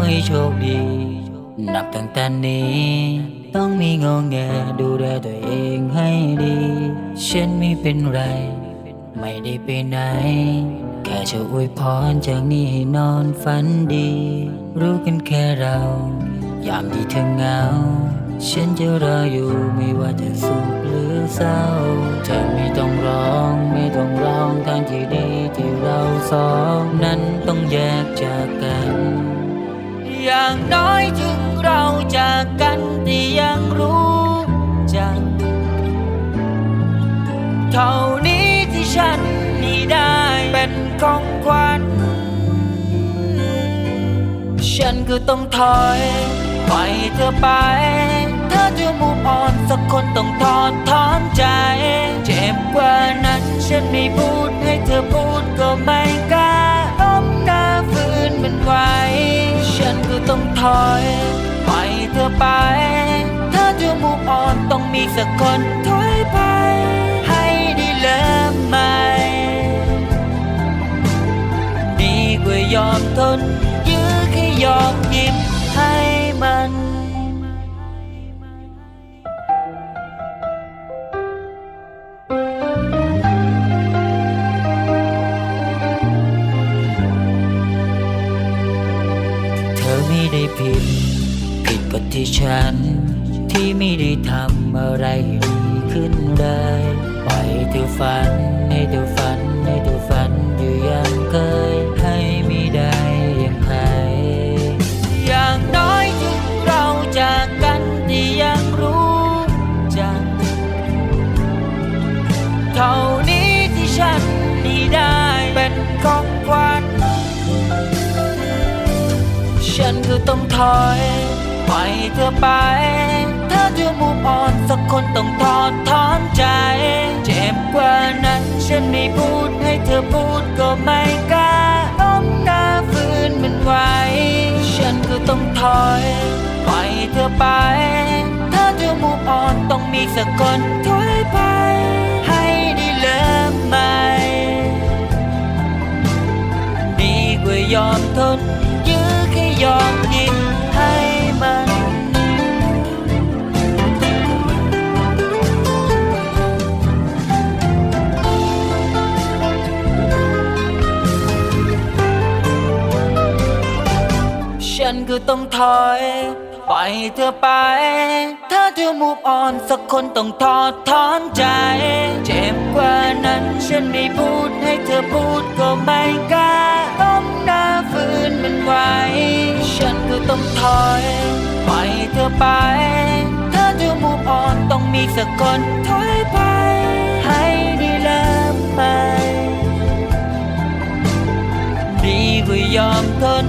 อให้โชคดี นับตั้งแต่นี้ ต้องมีงอแงดูแลตัวเองให้ดี ฉันไม่เป็นไร ไม่ได้ไปไหน แค่จะอวยพรจากนี้ให้นอนฝันดี รู้กันแค่เรา ยามที่เธอเหงา ฉันจะรออยู่ไม่ว่าจะสุขหรือเศร้า เธอไม่ต้องร้องไม่ต้องร้องทางที่ดีที่เราสองนั้นต้องแยกจากกัน อย่างน้อยถึงเราจากกันแต่ยังรู้จัก เท่านี้ที่ฉันนี่ได้เป็นของขวัญ ฉันก็ต้องถอยปล่อยเธอไป เธอจะมูออนสักคนต้องทอดถอนใจ เจ็บกว่านั้นฉันไม่พูดให้เธอพูดก็ไม่ ถอยปล่อยเธอไปเธอจะมูออนต้องมีสักคนถอยไป ให้ได้เริ่มใหม่ ดีกว่ายอมทนยื้อแค่ยอมยิ้ม ได้ผิด ผิดกับที่ฉัน ที่ไม่ได้ทำอะไรดีขึ้นเลยปล่อยเธอฝัน ให้เธอฝัน ให้เธอฝันอยู่อย่างเคยให้ไม่ได้อย่างใครอย่างน้อยถึงเราจากกันที่ยังรู้จักเท่านี้ที่ฉันนี่ได้เป็นของขวัญ ฉันก็ต้องถอยปล่อยเธอไป เธอจะมูออนสักคนต้องทอดถอนใจ เจ็บกว่านั้นฉันไม่พูดให้เธอพูดก็ไม่กล้าล้มหน้าฝืนมันไว้ ฉันก็ต้องถอยปล่อยเธอไป เธอจะมูออนต้องมีสักคนถอยไป ให้ได้เริ่มใหม่ดีกว่ายอมทน ยอมยิ้มให้มัน ฉันก็ต้องถอย ปล่อยเธอไป ถ้าเธอมูฟออนสักคนต้องทอดถอนใจ เจ็บกว่านั้นฉันไม่พูดให้เธอพูดก็ไม่กล้า ต้องถอยปล่อยเธอไป เธอจะมูฟออนต้องมีสักคนถอยไป ให้ได้เริ่มใหม่ดีกว่ายอมทน